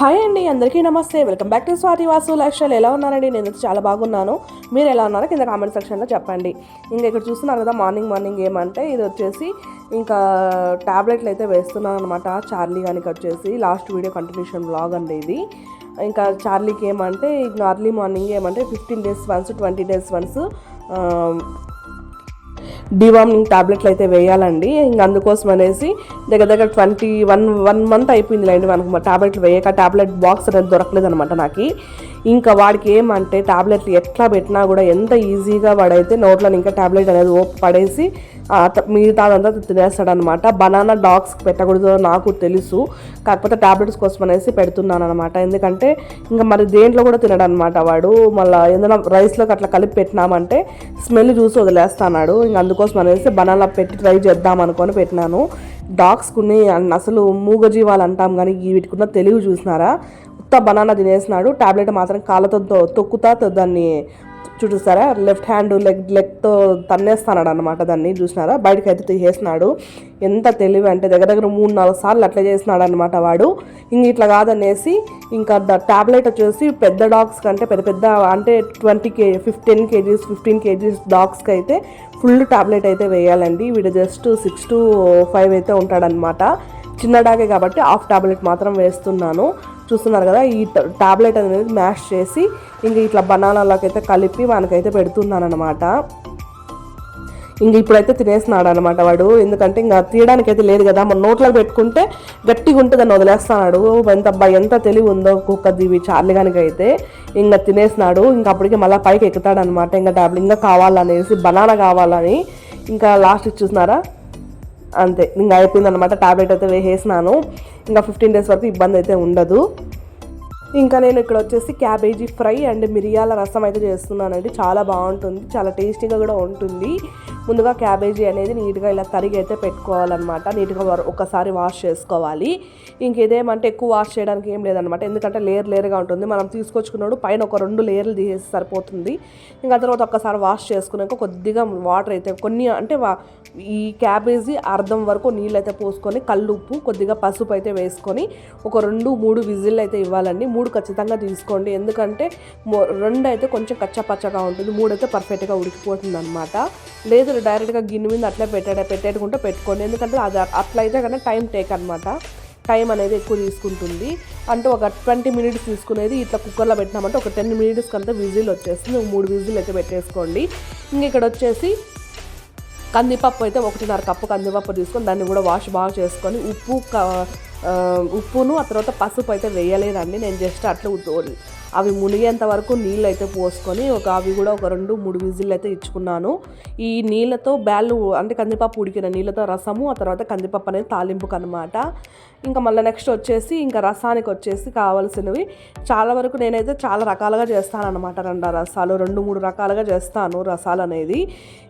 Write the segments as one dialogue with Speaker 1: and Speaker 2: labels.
Speaker 1: Hi అండి అందరికీ నమస్తే. Welcome back to Swathi Vasu lifestyle. ఎలా ఉన్నారండి? నేను చాలా బాగున్నాను. మీరు ఎలా ఉన్నారో కింద కామెంట్ సెక్షన్లో చెప్పండి. ఇంకా ఇక్కడ చూస్తున్నారు కదా మార్నింగ్ మార్నింగ్ ఏమంటే ఇది వచ్చేసి ఇంకా టాబ్లెట్లు అయితే వేస్తున్నాను అనమాట చార్లీ కానీ వచ్చేసి లాస్ట్ వీడియో కంటిన్యూషన్ బ్లాగ్ అండి ఇది. ఇంకా చార్లీకి ఏమంటే ఇంకా అర్లీ మార్నింగ్ ఏమంటే fifteen days once twenty days once deworming టాబ్లెట్లు అయితే వేయాలండి. ఇంకా అందుకోసం అనేసి దగ్గర దగ్గర ట్వంటీ వన్ వన్ మంత్ అయిపోయింది లేండి మనకు టాబ్లెట్లు వేయక. టాబ్లెట్ బాక్స్ అనేది దొరకలేదు అనమాట నాకు. ఇంకా వాడికి ఏమంటే టాబ్లెట్లు ఎట్లా పెట్టినా కూడా ఎంత ఈజీగా వాడైతే నోట్లో ఇంకా టాబ్లెట్ అనేది ఓప్ పడేసి మిగతాదంతా తినేస్తాడనమాట. బనానా డాగ్స్కి పెట్టకూడదు నాకు తెలుసు. కాకపోతే టాబ్లెట్స్ కోసం అనేసి పెడుతున్నాను అనమాట ఎందుకంటే ఇంకా మరి దేంట్లో కూడా తినడనమాట వాడు. మళ్ళీ ఏదైనా రైస్లోకి అట్లా కలిపి పెట్టినామంటే స్మెల్ చూసి వదిలేస్తాడు ఇంకా అందుకోసం అనేసి బనానా పెట్టి ట్రై చేద్దాం అనుకొని పెట్టినాను. డాగ్స్కుని అసలు మూగజీవాలు అంటాం కానీ వీటికున్న తెలివి చూసినారా? ఉత్త బనానా తినేసినాడు. టాబ్లెట్ మాత్రం కాళ్ళతో తొక్కుతా దాన్ని చూసారా లెఫ్ట్ హ్యాండ్ లెగ్ లెగ్తో తన్నేస్తున్నాడు అనమాట దాన్ని చూసినారా? బయటకు అయితే తీసేసినాడు. ఎంత తెలివి అంటే దగ్గర దగ్గర మూడు నాలుగు సార్లు అట్లా చేసినాడు అనమాట వాడు. ఇంక ఇట్లా కాదనేసి ఇంకా ద టాబ్లెట్ వచ్చేసి పెద్ద డాగ్స్ కంటే పెద్ద పెద్ద అంటే ట్వంటీ కే ఫిఫ్టీన్ కేజీస్ ఫిఫ్టీన్ కేజీస్ డాగ్స్కి అయితే ఫుల్ టాబ్లెట్ అయితే వేయాలండి. వీడు జస్ట్ సిక్స్ టు ఫైవ్ అయితే ఉంటాడనమాట చిన్న డాగే కాబట్టి హాఫ్ టాబ్లెట్ మాత్రం వేస్తున్నాను. చూస్తున్నారు కదా ఈ టాబ్లెట్ అనేది మ్యాష్ చేసి ఇంక ఇట్లా బనానాలకైతే కలిపి వానికైతే పెడుతున్నాను అనమాట ఇంక ఇప్పుడైతే తినేస్తున్నాడు అనమాట వాడు. ఎందుకంటే ఇంకా తీయడానికి అయితే లేదు కదా మన నోట్లో పెట్టుకుంటే గట్టిగా ఉంటుందని వదిలేస్తున్నాడు. ఎంత అబ్బా ఎంత తెలివి ఉందో కుక్క దీవి చార్లిగానికి అయితే ఇంకా తినేసినాడు ఇంకా అప్పటికి మళ్ళీ పైకి ఎక్కుతాడు అనమాట ఇంకా టాబ్లెట్ ఇంకా కావాలనేసి బనానా కావాలని. ఇంకా లాస్ట్ చూసినారా అంతే. ఇంకా అయిపోయింది అనమాట టాబ్లెట్ అయితే వేసేసినాను. ఇంకా ఫిఫ్టీన్ డేస్ వరకు ఇబ్బంది అయితే ఉండదు. ఇంకా నేను ఇక్కడ వచ్చేసి క్యాబేజీ ఫ్రై అండ్ మిరియాల రసం అయితే చేస్తున్నానండి. చాలా బాగుంటుంది చాలా టేస్టీగా కూడా ఉంటుంది. ముందుగా క్యాబేజీ అనేది నీట్గా ఇలా తరిగి అయితే పెట్టుకోవాలన్నమాట. నీట్గా ఒకసారి వాష్ చేసుకోవాలి. ఇంకేదేమంటే ఎక్కువ వాష్ చేయడానికి ఏం లేదనమాట ఎందుకంటే లేయర్ లేయర్గా ఉంటుంది. మనం తీసుకొచ్చుకున్నాడు పైన ఒక రెండు లేయర్లు తీసేసి సరిపోతుంది. ఇంకా తర్వాత ఒక్కసారి వాష్ చేసుకున్నాక కొద్దిగా వాటర్ అయితే కొన్ని అంటే వా- ఈ క్యాబేజీ అర్ధం వరకు నీళ్ళు అయితే పోసుకొని కల్లుప్పు కొద్దిగా పసుపు అయితే వేసుకొని ఒక రెండు మూడు విజిల్ అయితే ఇవ్వాలండి. మూడు ఖచ్చితంగా తీసుకోండి. ఎందుకంటే రెండు అయితే కొంచెం కచ్చపచ్చగా ఉంటుంది. మూడు అయితే పర్ఫెక్ట్గా ఉడికిపోతుంది అనమాట లేదు డైరెక్ట్గా గిన్నె మీద అట్లా పెట్టే పెట్టేటుకుంటే పెట్టుకోండి. ఎందుకంటే అది అట్లయితే కన్నా టైం టేక్ అనమాట టైం అనేది ఎక్కువ తీసుకుంటుంది. అంటే ఒక ట్వంటీ మినిట్స్ తీసుకునేది ఇట్లా కుక్కర్లో పెట్టినామంటే ఒక టెన్ మినిట్స్కి అంతా విజిల్ వచ్చేస్తుంది. మూడు విజిల్ అయితే పెట్టేసుకోండి. ఇంక ఇక్కడ వచ్చేసి కందిపప్పు అయితే ఒకటిన్నర కప్పు కందిపప్పు తీసుకొని దాన్ని కూడా వాష్ బాగా చేసుకొని ఉప్పు ఉప్పును ఆ తర్వాత పసుపు అయితే వేయలేదండి. నేను జస్ట్ అట్లా ఉత్త- అవి మునిగేంత వరకు నీళ్ళు అయితే పోసుకొని ఒక అవి కూడా ఒక రెండు మూడు విజిల్ అయితే ఇచ్చుకున్నాను. ఈ నీళ్ళతో బ్యాళ్ళు అంటే కందిపప్పు ఉడికిన నీళ్ళతో రసము ఆ తర్వాత కందిపప్పు అనేది తాలింపుకు అనమాట ఇంకా మళ్ళీ నెక్స్ట్ వచ్చేసి ఇంకా రసానికి వచ్చేసి కావాల్సినవి. చాలా వరకు నేనైతే చాలా రకాలుగా చేస్తాను అనమాట రెండు రసాలు రెండు మూడు రకాలుగా చేస్తాను రసాలు అనేది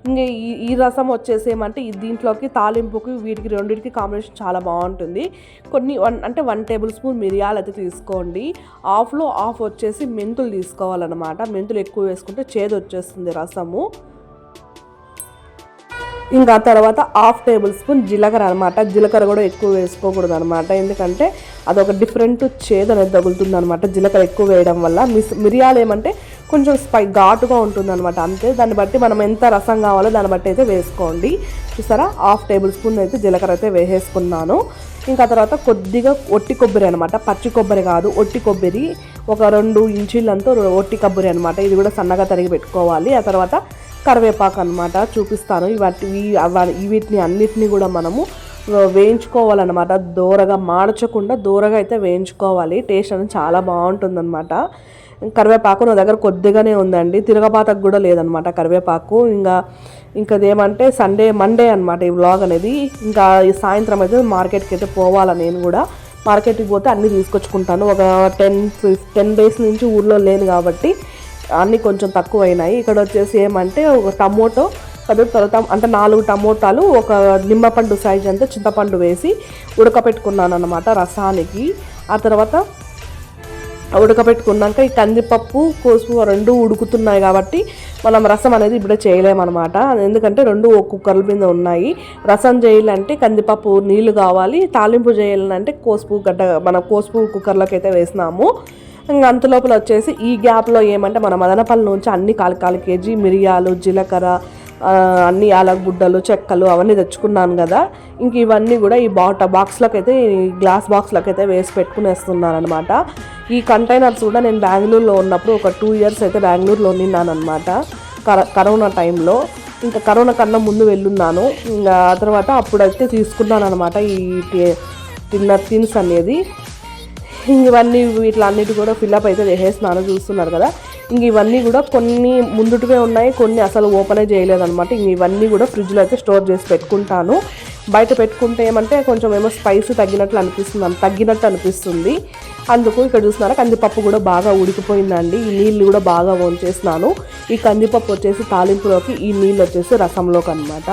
Speaker 1: ఇంకా ఈ ఈ రసం వచ్చేసి ఏమంటే దీంట్లోకి తాలింపుకి వీటికి రెండింటికి కాంబినేషన్ చాలా బాగుంటుంది. కొన్ని వన్ అంటే వన్ టేబుల్ స్పూన్ మిరియాలు అయితే తీసుకోండి. హాఫ్లో ఆఫ్ వచ్చేసి మెంతులు తీసుకోవాలన్నమాట. మెంతులు ఎక్కువ వేసుకుంటే చేదు వచ్చేస్తుంది రసము. ఇంకా తర్వాత హాఫ్ టేబుల్ స్పూన్ జీలకర్ర అనమాట జీలకర్ర కూడా ఎక్కువ వేసుకోకూడదు అనమాట ఎందుకంటే అదొక డిఫరెంట్ చేదు అనేది తగులుతుంది అనమాట జీలకర్ర ఎక్కువ వేయడం వల్ల మిస్ మిరియాలు ఏమంటే కొంచెం స్పై ఘాటుగా ఉంటుంది అనమాట అంతే దాన్ని బట్టి మనం ఎంత రసం కావాలో దాన్ని బట్టి అయితే వేసుకోండి. చూసారా? హాఫ్ టేబుల్ స్పూన్ అయితే జీలకర్ర అయితే వేసేసుకున్నాను. ఇంకా తర్వాత కొద్దిగా ఒట్టి కొబ్బరి అనమాట పచ్చి కొబ్బరి కాదు ఒట్టి కొబ్బరి. ఒక రెండు ఇంచీలంతా ఒట్టి కబ్బరి అనమాట ఇది కూడా సన్నగా తరిగి పెట్టుకోవాలి. ఆ తర్వాత కరివేపాకు అనమాట చూపిస్తాను. ఇవాటి వీటిని అన్నిటిని కూడా మనము వేయించుకోవాలన్నమాట. దూరగా మార్చకుండా దూరగా అయితే వేయించుకోవాలి. టేస్ట్ అనేది చాలా బాగుంటుందన్నమాట. కరివేపాకు నా దగ్గర కొద్దిగానే ఉందండి. తిరగబాతకు కూడా లేదనమాట కరివేపాకు. ఇంకా ఇంకా అదేమంటే సండే మండే అనమాట ఈ వ్లాగ్ అనేది. ఇంకా ఈ సాయంత్రం అయితే మార్కెట్కి అయితే పోవాలా నేను కూడా. మార్కెట్కి పోతే అన్నీ తీసుకొచ్చుకుంటాను. ఒక టెన్ టెన్ డేస్ నుంచి ఊర్లో లేను కాబట్టి అన్నీ కొంచెం తక్కువైనాయి. ఇక్కడ వచ్చేసి ఏమంటే ఒక టమోటో పెద్ద తర్వాత అంటే నాలుగు టమోటాలు ఒక నిమ్మపండు సైజ్ అంతా చింతపండు వేసి ఉడకపెట్టుకున్నాను అనమాట రసానికి. ఆ తర్వాత ఉడకబెట్టుకున్నాక ఈ కందిపప్పు కోసుపు రెండు ఉడుకుతున్నాయి కాబట్టి మనం రసం అనేది ఇప్పుడే చేయలేమన్నమాట. ఎందుకంటే రెండు ఒక కుక్కర్ల మీద ఉన్నాయి. రసం చేయాలంటే కందిపప్పు నీళ్ళు కావాలి. తాలింపు చేయాలంటే కోసుపు గడ్డ మన కోసుపు కుక్కర్లోకి అయితే వేసినాము. ఇంకా అంత లోపల వచ్చేసి ఈ గ్యాప్లో ఏమంటే మన మదనపల్లి నుంచి అన్ని కాలు కాలు కేజీ మిరియాలు జీలకర్ర అన్ని గుడ్డలు చెక్కలు అవన్నీ తెచ్చుకున్నాను కదా. ఇంక ఇవన్నీ కూడా ఈ బాట బాక్స్లోకి అయితే ఈ గ్లాస్ బాక్స్లోకి అయితే వేసి పెట్టుకునేస్తున్నాను అనమాట ఈ కంటైనర్స్ కూడా నేను బెంగళూరులో ఉన్నప్పుడు ఒక టూ ఇయర్స్ అయితే బెంగళూరులో ఉన్నాను అనమాట కరోనా టైంలో. ఇంకా కరోనా కన్నా ముందు వెళ్ళున్నాను. ఇంకా ఆ తర్వాత అప్పుడైతే తీసుకున్నాను అనమాట ఈ టి- తిన్నర్ థిన్స్ అనేది. ఇంక ఇవన్నీ వీటిలన్నిటి కూడా ఫిల్అప్ అయితే చేసేస్తున్నాను చూస్తున్నారు కదా. ఇంక ఇవన్నీ కూడా కొన్ని ముందుటివే ఉన్నాయి కొన్ని అసలు ఓపెనే చేయలేదన్నమాట. ఇంక ఇవన్నీ కూడా ఫ్రిడ్జ్లో అయితే స్టోర్ చేసి పెట్టుకుంటాను. బయట పెట్టుకుంటే ఏమంటే కొంచెం ఏమో స్పైస్ తగ్గినట్లు అనిపిస్తుంది తగ్గినట్టు అనిపిస్తుంది. అందుకు ఇక్కడ చూస్తున్నారా కందిపప్పు కూడా బాగా ఉడికిపోయిందండి. ఈ నీళ్ళు కూడా బాగా వంచేసినాను. ఈ కందిపప్పు వచ్చేసి తాలింపులోకి ఈ నీళ్ళు వచ్చేసి రసంలోకి అనమాట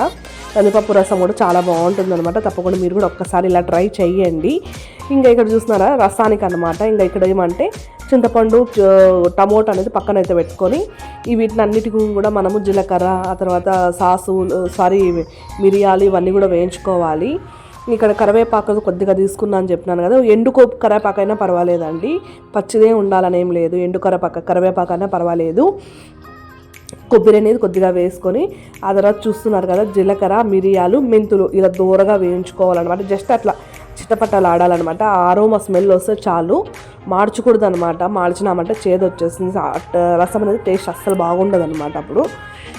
Speaker 1: కందిపప్పు రసం కూడా చాలా బాగుంటుంది అనమాట తప్పకుండా మీరు కూడా ఒక్కసారి ఇలా ట్రై చేయండి ఇంకా ఇక్కడ చూస్తున్నారా రసానికి అనమాట ఇంకా ఇక్కడ ఏమంటే చింతపండు టమోటా అనేది పక్కన అయితే పెట్టుకొని ఈ వీటిని అన్నిటికీ కూడా మనము జీలకర్ర ఆ తర్వాత సాసు సారీ మిరియాలు ఇవన్నీ కూడా వేయించుకోవాలి. ఇక్కడ కరివేపాకు కొద్దిగా తీసుకున్నా అని చెప్పినాను కదా. ఎండు కో- కరివేపాకు అయినా పర్వాలేదండి. పచ్చిదే ఉండాలని ఏం లేదు. ఎండు కరివేపాకు కరివేపాకు అయినా పర్వాలేదు. కొబ్బరి అనేది కొద్దిగా వేసుకొని ఆ తర్వాత చూస్తున్నారు కదా జీలకర్ర మిరియాలు మెంతులు ఇలా దూరగా వేయించుకోవాలన్నమాట. జస్ట్ అట్లా చిట్టపట్టలు ఆడాలన్నమాట. ఆ స్మెల్ వస్తే చాలు. మార్చకూడదు అనమాట మార్చినామంటే చేదు వచ్చేస్తుంది. రసం అనేది టేస్ట్ అస్సలు బాగుండదు అనమాట అప్పుడు.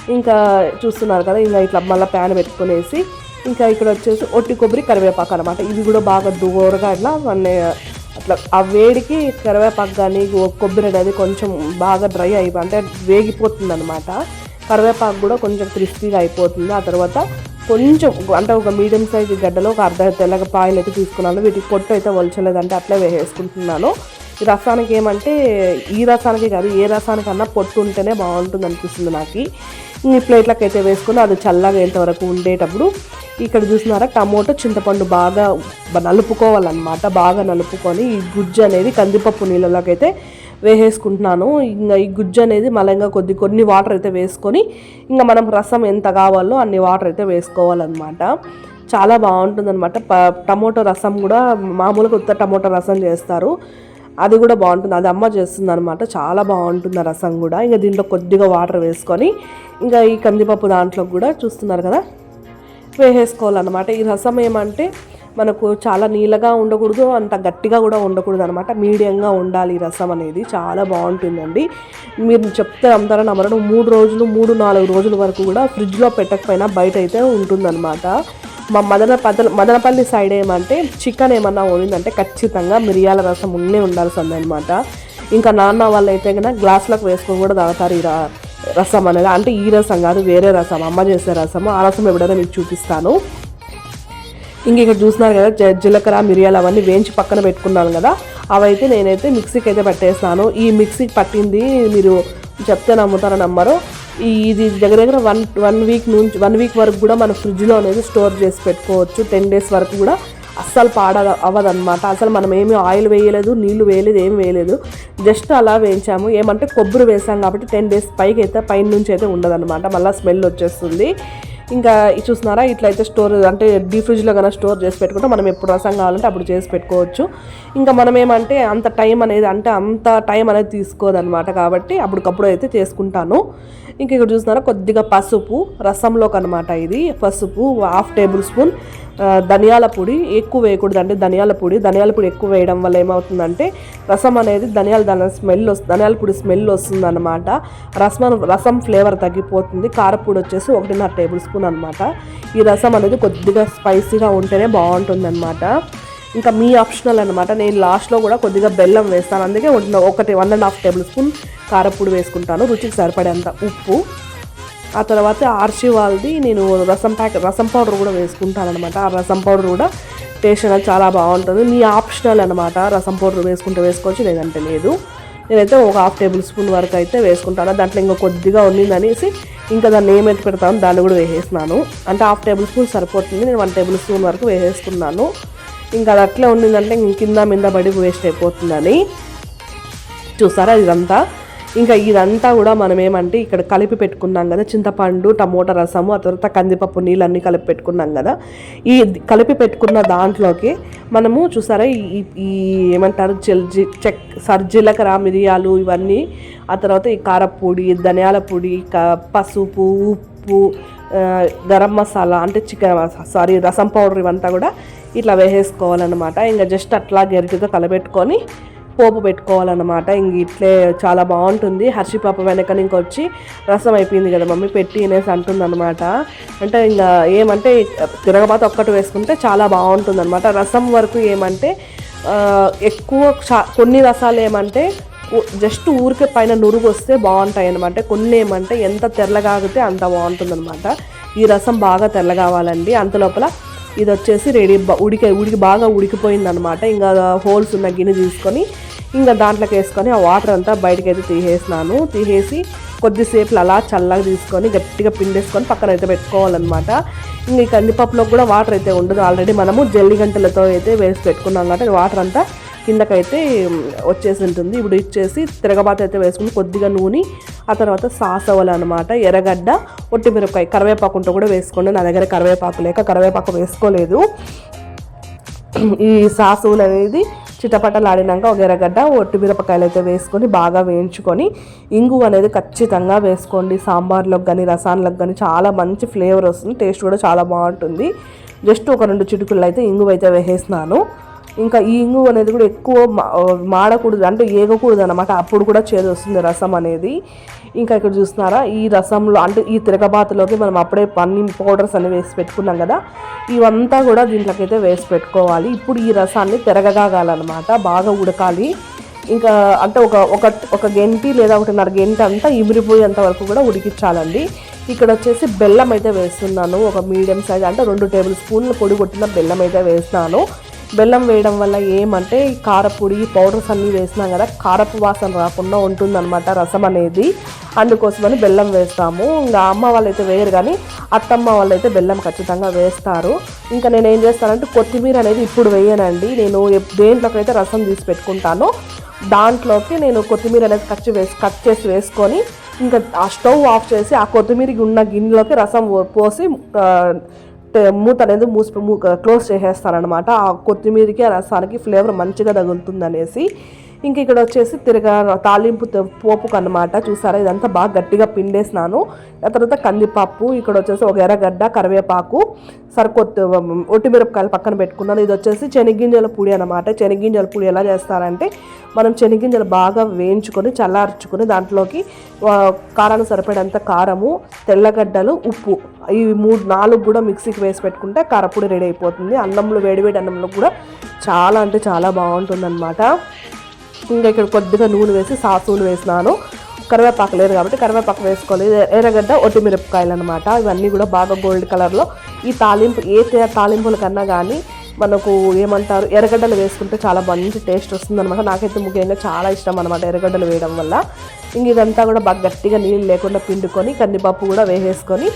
Speaker 1: ఇంకా చూస్తున్నారు కదా ఇంకా ఇట్లా మళ్ళీ ప్యాన్ పెట్టుకునేసి ఇంకా ఇక్కడ వచ్చేసి ఒట్టి కొబ్బరి కరివేపాకు అనమాట ఇవి కూడా బాగా దూరగా ఇట్లా అన్నీ అట్లా ఆ వేడికి కరివేపాకు కానీ కొబ్బరి అనేది కొంచెం బాగా డ్రై అయిపో అంటే వేగిపోతుంది అనమాట కరివేపాకు కూడా కొంచెం క్రిస్పీగా అయిపోతుంది. ఆ తర్వాత కొంచెం అంటే ఒక మీడియం సైజ్ గడ్డలో ఒక అర్ధ తెల్లగా పాయలు అయితే తీసుకున్నాను. వీటికి పొట్టు అయితే వలచలేదంటే అట్లే వేసేసుకుంటున్నాను రసానికి ఏమంటే ఈ రసానికి కాదు ఏ రసానికన్నా పొట్టు ఉంటేనే బాగుంటుంది అనిపిస్తుంది నాకు. ఈ ప్లేట్లకు అయితే వేసుకుని అది చల్లగా అయ్యేంతవరకు ఉండేటప్పుడు ఇక్కడ చూసినారా టమోటో చింతపండు బాగా నలుపుకోవాలన్నమాట. బాగా నలుపుకొని ఈ గుజ్జు అనేది కందిపప్పు నీళ్ళలోకైతే వేసేసుకుంటున్నాను. ఇంకా ఈ గుజ్జు అనేది మళ్ళీ ఇంకా కొద్ది కొన్ని వాటర్ అయితే వేసుకొని ఇంకా మనం రసం ఎంత కావాలో అన్ని వాటర్ అయితే వేసుకోవాలన్నమాట. చాలా బాగుంటుందన్నమాట. ప టమోటో రసం కూడా మామూలుగా ఉత్త టమోటో రసం చేస్తారు. అది కూడా బాగుంటుంది. అది అమ్మ చేస్తుంది అనమాట చాలా బాగుంటుంది ఆ రసం కూడా. ఇంకా దీంట్లో కొద్దిగా వాటర్ వేసుకొని ఇంకా ఈ కందిపప్పు దాంట్లో కూడా చూస్తున్నారు కదా? వేసేసుకోవాలన్నమాట. ఈ రసం ఏమంటే మనకు చాలా నీళ్ళగా ఉండకూడదు అంత గట్టిగా కూడా ఉండకూడదు అనమాట మీడియంగా ఉండాలి ఈ రసం అనేది. చాలా బాగుంటుందండి. మీరు చెప్తే అందరం నమ్మరు. మూడు రోజులు మూడు నాలుగు రోజుల వరకు కూడా ఫ్రిడ్జ్లో పెట్టకపోయినా బయట అయితే ఉంటుందన్నమాట. మా మదన పద మదనపల్లి సైడ్ ఏమంటే చికెన్ ఏమన్నా వండిందంటే ఖచ్చితంగా మిరియాల రసం ఉండే ఉండాల్సింది అనమాట ఇంకా నాన్న వాళ్ళు అయితే కనుక గ్లాసులకు వేసుకొని కూడా తాగుతారు ఈ రసం అనేది. అంటే ఈ రసం కాదు వేరే రసం అమ్మ చేసే రసం ఆ రసం ఎప్పుడైనా మీకు చూపిస్తాను. ఇంక ఇక్కడ చూస్తున్నారు కదా జీలకర్ర మిరియాలు అవన్నీ వేయించి పక్కన పెట్టుకున్నాను కదా. అవైతే నేనైతే మిక్సీకి అయితే పట్టేస్తాను. ఈ మిక్సీకి పట్టింది మీరు చెప్తే నమ్ముతారో నమ్మరు. ఇది దగ్గర దగ్గర వన్ వన్ వీక్ నుంచి వన్ వీక్ వరకు కూడా మన ఫ్రిడ్జ్లో అనేది స్టోర్ చేసి పెట్టుకోవచ్చు. టెన్ డేస్ వరకు కూడా అస్సలు పాడ అవ్వదన్నమాట. అసలు మనం ఏమీ ఆయిల్ వేయలేదు నీళ్ళు వేయలేదు ఏం వేయలేదు. జస్ట్ అలా వేయించాము. ఏమంటే కొబ్బరి వేసాం కాబట్టి టెన్ డేస్ పైకి అయితే పైన నుంచి అయితే ఉండదన్నమాట. మళ్ళీ స్మెల్ వచ్చేస్తుంది. ఇంకా చూస్తున్నారా? ఇట్లయితే స్టోర్ అంటే డీ ఫ్రిడ్జ్లో కన్నా స్టోర్ చేసి పెట్టుకుంటే మనం ఎప్పుడు రసం కావాలంటే అప్పుడు చేసి పెట్టుకోవచ్చు. ఇంకా మనం ఏమంటే అంత టైం అనేది అంటే అంత టైం అనేది తీసుకోదనమాట కాబట్టి అప్పటికప్పుడు అయితే చేసుకుంటాను. ఇంక ఇక్కడ చూస్తున్నారా? కొద్దిగా పసుపు రసంలోకి అనమాట ఇది. పసుపు హాఫ్ టేబుల్ స్పూన్ ధనియాల పొడి. ఎక్కువ వేయకూడదు అంటే ధనియాల పొడి. ధనియాల పొడి ఎక్కువ వేయడం వల్ల ఏమవుతుందంటే రసం అనేది ధనియాల దాని స్మెల్ వస్తుంది ధనియాల పొడి స్మెల్ వస్తుంది అనమాట రసం రసం ఫ్లేవర్ తగ్గిపోతుంది. కారపొడి వచ్చేసి ఒకటిన్నర టేబుల్ స్పూన్ అనమాట ఈ రసం అనేది కొద్దిగా స్పైసీగా ఉంటేనే బాగుంటుంది అనమాట ఇంకా మీ ఆప్షనల్ అనమాట నేను లాస్ట్లో కూడా కొద్దిగా బెల్లం వేస్తాను. అందుకే ఒకటి- one and half tablespoon కారపొడి వేసుకుంటాను. రుచికి సరిపడేంత ఉప్పు. ఆ తర్వాత ఆర్చి వాళ్ళది నేను రసం ప్యాక్ రసం పౌడర్ కూడా వేసుకుంటాను అనమాట ఆ రసం పౌడర్ కూడా టేస్ట్ అనేది చాలా బాగుంటుంది. మీ ఆప్షనల్ అనమాట రసం పౌడర్ వేసుకుంటే వేసుకోవచ్చు లేదంటే లేదు. నేనైతే ఒక హాఫ్ టేబుల్ స్పూన్ వరకు అయితే వేసుకుంటాను. దాంట్లో ఇంకా కొద్దిగా ఉన్నింది అనేసి ఇంకా దాన్ని ఏం ఎత్తి పెడతాను దాన్ని కూడా వేసేసినాను అంటే హాఫ్ టేబుల్ స్పూన్ సరిపోతుంది. నేను వన్ టేబుల్ స్పూన్ వరకు వేసేసుకున్నాను ఇంకా అది అట్లే ఉన్నిందంటే ఇంక కింద మింద పడి వేస్ట్ అయిపోతుందని. చూసారా ఇదంతా? ఇంకా ఇదంతా కూడా మనం ఏమంటే ఇక్కడ కలిపి పెట్టుకున్నాం కదా. చింతపండు టమోటా రసము ఆ తర్వాత కందిపప్పు నీళ్ళు అన్నీ కలిపి పెట్టుకున్నాం కదా. ఈ కలిపి పెట్టుకున్న దాంట్లోకి మనము చూసారా ఈ ఈ ఏమంటారు జల్జి చెక్ సర్ జీలకర్ర మిరియాలు ఇవన్నీ ఆ తర్వాత ఈ కారపొడి ధనియాల పొడి క- పసుపు ఉప్పు గరం మసాలా అంటే చికెన్ సారీ రసం పౌడర్ ఇవంతా కూడా ఇట్లా వేసేసుకోవాలన్నమాట. ఇంకా జస్ట్ అట్లా గరిటెతో కలబెట్టుకొని పోపు పెట్టుకోవాలన్నమాట. ఇంక ఇట్లే చాలా బాగుంటుంది. హర్షి పాప వెనక ఇంకొచ్చి రసం అయిపోయింది కదా మమ్మీ పెట్టి అనేసి అంటుంది అనమాట అంటే ఇంకా ఏమంటే తిరగబాత ఒక్కటి వేసుకుంటే చాలా బాగుంటుంది అనమాట రసం వరకు ఏమంటే ఎక్కువ కొన్ని రసాలు ఏమంటే జస్ట్ ఊరికే పైన నురుగు వస్తే బాగుంటాయి అనమాట కొన్ని ఏమంటే ఎంత తెల్లగాగితే అంత బాగుంటుంది అనమాట ఈ రసం బాగా తెల్లగావాలండి అంత లోపల ఇది వచ్చేసి రెడీ ఉడికి ఉడికి బాగా ఉడికిపోయింది అనమాట ఇంకా హోల్స్ ఉన్న గిన్నె తీసుకొని ఇంకా దాంట్లోకి వేసుకొని ఆ వాటర్ అంతా బయటకి అయితే తీసేసినాను. తీసేసి కొద్దిసేపు అలా చల్లగా తీసుకొని గట్టిగా పిండేసుకొని పక్కన అయితే పెట్టుకోవాలన్నమాట. ఇంకా ఈ కందిపప్పులో కూడా వాటర్ అయితే ఉండదు. ఆల్రెడీ మనము జల్లి గంటలతో అయితే వేసి పెట్టుకున్నాం కాబట్టి వాటర్ అంతా కిందకైతే వచ్చేసి ఉంటుంది. ఇప్పుడు ఇచ్చేసి తిరగబాత అయితే వేసుకుని కొద్దిగా నూనె ఆ తర్వాత సాసవలు అనమాట ఎర్రగడ్డ ఒట్టిమిరపకాయ కరివేపాకు ఉంటే కూడా వేసుకోండి. నా దగ్గర కరివేపాకు లేక కరివేపాకు వేసుకోలేదు. ఈ సాసువులు అనేది చిటపటలాడినాక ఒక ఎర్రగడ్డ ఒట్టి మిరపకాయలు అయితే వేసుకొని బాగా వేయించుకొని ఇంగు అనేది ఖచ్చితంగా వేసుకోండి. సాంబార్లోకి కానీ రసాన్లకు కానీ చాలా మంచి ఫ్లేవర్ వస్తుంది. టేస్ట్ కూడా చాలా బాగుంటుంది. జస్ట్ ఒక రెండు చిటుకులు అయితే ఇంగు అయితే వేసేసినాను. ఇంకా ఈ ఇంగు అనేది కూడా ఎక్కువ మాడకూడదు అంటే ఏగకూడదు అనమాట అప్పుడు కూడా చేదు వస్తుంది రసం అనేది. ఇంకా ఇక్కడ చూస్తున్నారా? ఈ రసంలో అంటే ఈ తిరగబాతులోకి మనం అప్పుడే పన్నీ పౌడర్స్ అన్ని వేసి పెట్టుకున్నాం కదా. ఇవంతా కూడా దీంట్లోకైతే వేసి పెట్టుకోవాలి. ఇప్పుడు ఈ రసాన్ని తిరగగాలన్నమాట బాగా ఉడకాలి. ఇంకా అంటే ఒక ఒక ఒక గంటి లేదా ఒకటిన్నర గంట అంతా ఇమిరిపోయేంత వరకు కూడా ఉడికించాలండి. ఇక్కడ వచ్చేసి బెల్లం అయితే వేస్తున్నాను. ఒక మీడియం సైజ్ అంటే రెండు టేబుల్ స్పూన్లు పొడి కొట్టిన బెల్లం అయితే వేస్తున్నాను. బెల్లం వేయడం వల్ల ఏమంటే కారపొడి పౌడర్స్ అన్నీ వేసినాం కదా కారపు వాసన రాకుండా ఉంటుందన్నమాట రసం అనేది. అందుకోసమని బెల్లం వేస్తాము. ఇంకా అమ్మ వాళ్ళైతే వేయరు కానీ అత్తమ్మ వాళ్ళైతే బెల్లం ఖచ్చితంగా వేస్తారు. ఇంకా నేను ఏం చేస్తానంటే కొత్తిమీర అనేది ఇప్పుడు వేయనండి. నేను దేంట్లోకైతే రసం తీసి పెట్టుకుంటాను దాంట్లోకి నేను కొత్తిమీర అనేది కట్ వేసి కట్ చేసి వేసుకొని ఇంకా ఆ స్టవ్ ఆఫ్ చేసి ఆ కొత్తిమీరకి ఉన్న గిన్నెలోకి రసం పోసి మూత అనేది మూసి మూ క్లోజ్ చేసేస్తానమాట ఆ కొత్తిమీరకి ఆ రసానికి ఫ్లేవర్ మంచిగా తగులుతుంది అనేసి ఇంక ఇక్కడ వచ్చేసి తిరగా తాలింపు పోపుకు అనమాట చూసారా? ఇదంతా బాగా గట్టిగా పిండేసినాను. ఆ తర్వాత కందిపప్పు ఇక్కడ వచ్చేసి ఒక ఎర్రగడ్డ కరివేపాకు సరికొత్త ఒట్టిమిరపకాయలు పక్కన పెట్టుకున్నాను. ఇది వచ్చేసి శనగింజల పొడి అనమాట శనగింజల పొడి ఎలా చేస్తారంటే మనం శనగింజలు బాగా వేయించుకొని చల్లార్చుకొని దాంట్లోకి కారానికి సరిపడేంత కారము తెల్లగడ్డలు ఉప్పు. ఈ మూడు నాలుగు కూడా మిక్సీకి వేసి పెట్టుకుంటే కారపొడి రెడీ అయిపోతుంది. అన్నంలో వేడివేడి అన్నంలో కూడా చాలా అంటే చాలా బాగుంటుందన్నమాట. ఇంకా ఇక్కడ కొద్దిగా నూనె వేసి సాసులు వేసినాను. కరివేపాకు లేదు కాబట్టి కరివేపాకు వేసుకోలేదు. ఎర్రగడ్డ ఒట్టిమిరపకాయలు అనమాట ఇవన్నీ కూడా బాగా గోల్డ్ కలర్లో. ఈ తాలింపు ఏ తాలింపుల కన్నా కానీ మనకు ఏమంటారు ఎర్రగడ్డలు వేసుకుంటే చాలా మంచి టేస్ట్ వస్తుంది అనమాట నాకైతే ముఖ్యంగా చాలా ఇష్టం అనమాట ఎర్రగడ్డలు వేయడం వల్ల. ఇంక ఇదంతా కూడా బాగా గట్టిగా నీళ్ళు లేకుండా పిండుకొని కందిపప్పు కూడా వేసేసుకొని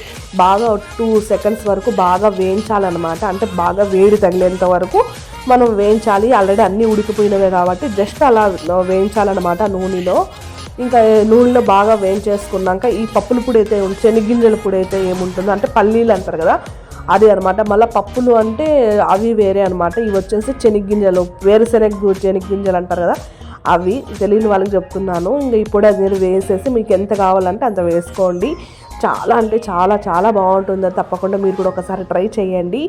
Speaker 1: బాగా టూ సెకండ్స్ వరకు బాగా వేయించాలన్నమాట. అంటే బాగా వేడి తగిలేంత వరకు మనం వేయించాలి. ఆల్రెడీ అన్నీ ఉడికిపోయినవే కాబట్టి జస్ట్ అలా వేయించాలన్నమాట నూనెలో. ఇంకా నూనెలో బాగా వేయించేసుకున్నాక ఈ పప్పుల పొడి అయితే శనగింజల పొడి అయితే ఏముంటుందో అంటే పల్లీలు అంటారు కదా అది అనమాట. మళ్ళీ పప్పులు అంటే అవి వేరే అనమాట. ఇవి వచ్చేసి శనగ్గింజలు వేరుశెనగ శనగ్గింజలు అంటారు కదా అవి తెలియని వాళ్ళకి చెప్తున్నాను. ఇంకా ఇప్పుడు అది మీరు వేసేసి మీకు ఎంత కావాలంటే అంత వేసుకోండి. చాలా అంటే చాలా చాలా బాగుంటుంది. తప్పకుండా మీరు కూడా ఒకసారి ట్రై చేయండి.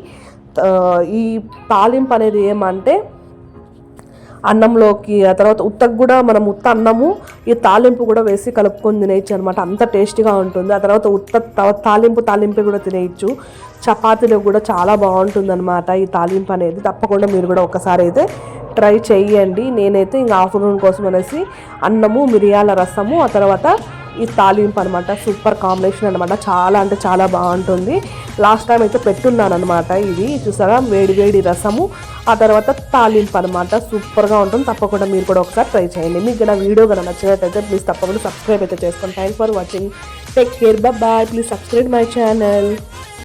Speaker 1: ఈ తాలింపు అనేది ఏమంటే అన్నంలోకి ఆ తర్వాత ఉత్తకు కూడా మనం ఉత్త అన్నము ఈ తాలింపు కూడా వేసి కలుపుకొని తినేయచ్చు అనమాట అంత టేస్టీగా ఉంటుంది. ఆ తర్వాత ఉత్త తాలింపు తాలింపు కూడా తినేయచ్చు. చపాతీలో కూడా చాలా బాగుంటుంది అనమాట ఈ తాలింపు అనేది. తప్పకుండా మీరు కూడా ఒకసారి అయితే ట్రై చేయండి నేనైతే ఇంకా ఆఫ్టర్నూన్ కోసం అనేసి అన్నము మిరియాల రసము ఆ తర్వాత ఈ తాలింపు అనమాట సూపర్ కాంబినేషన్ అనమాట చాలా అంటే చాలా బాగుంటుంది. లాస్ట్ టైం అయితే పెట్టున్నాను అనమాట ఇది. చూసారా? వేడి వేడి రసము. ఆ తర్వాత తాలింపు అనమాట సూపర్గా ఉంటుంది. తప్పకుండా మీరు కూడా ఒకసారి ట్రై చేయండి. మీకు నా వీడియో కనుక నచ్చినట్టయితే ప్లీజ్ తప్పకుండా సబ్స్క్రైబ్ అయితే చేసుకోండి thanks for watching take care bye please subscribe my channel